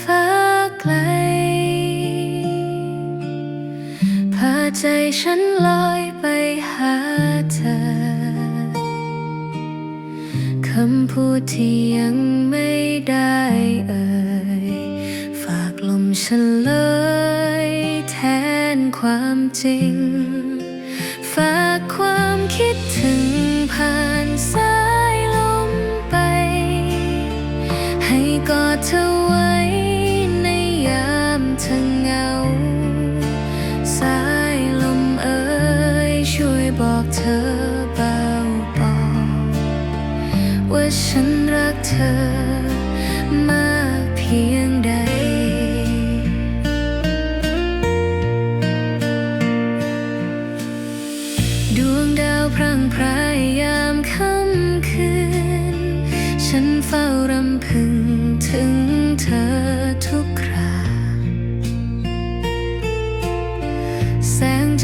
ฟ้าไกล พาใจฉันลอยไปหาเธอ คำพูดที่ยังไม่ได้เอ่ย ฝากลมฉันเลยแทนความจริง ฝากความคิดถึงผ่าน ให้กอดเธอไว้ในยามเธอเหงา สายลมเอ่ยช่วยบอกเธอเบาๆว่าฉันรักเธอมากเพียงใดดวงดาวพร่างพรา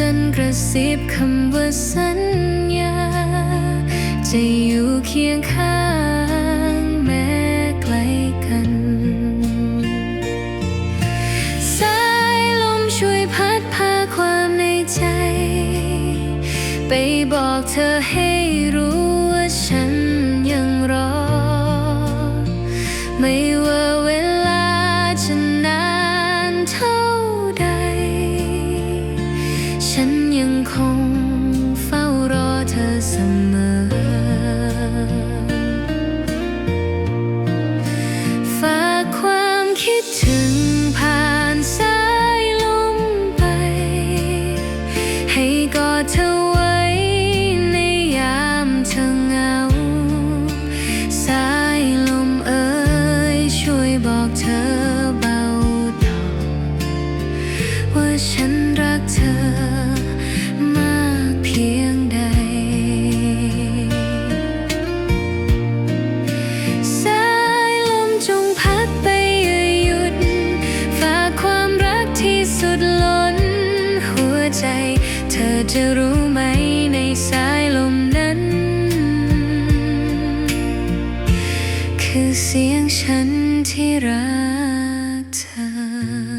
จันกระซิบคำว่าสัญญา จะอยู่เคียงข้างแม้ไกลกัน สายลมช่วยพัดพาความในใจ ไปบอกเธอให้รู้ว่าฉันยังรอ ไม่ว่า จะรู้ไหมในสายลมนั้น คือเสียงฉันที่รักเธอ